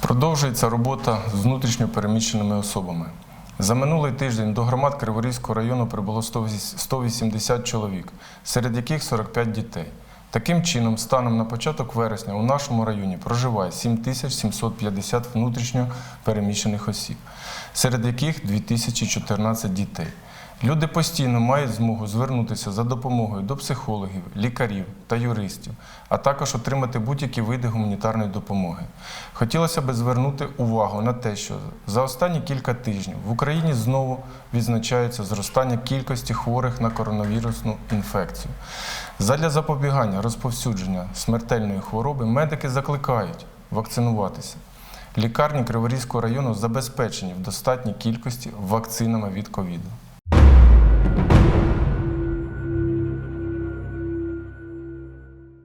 Продовжується робота з внутрішньо переміщеними особами. За минулий тиждень до громад Криворізького району прибуло 180 чоловік, серед яких 45 дітей. Таким чином, станом на початок вересня у нашому районі проживає 7750 внутрішньо переміщених осіб, серед яких 2014 дітей. Люди постійно мають змогу звернутися за допомогою до психологів, лікарів та юристів, а також отримати будь-які види гуманітарної допомоги. Хотілося б звернути увагу на те, що за останні кілька тижнів в Україні знову відзначається зростання кількості хворих на коронавірусну інфекцію. Задля запобігання розповсюдження смертельної хвороби медики закликають вакцинуватися. Лікарні Криворізького району забезпечені в достатній кількості вакцинами від ковіду. you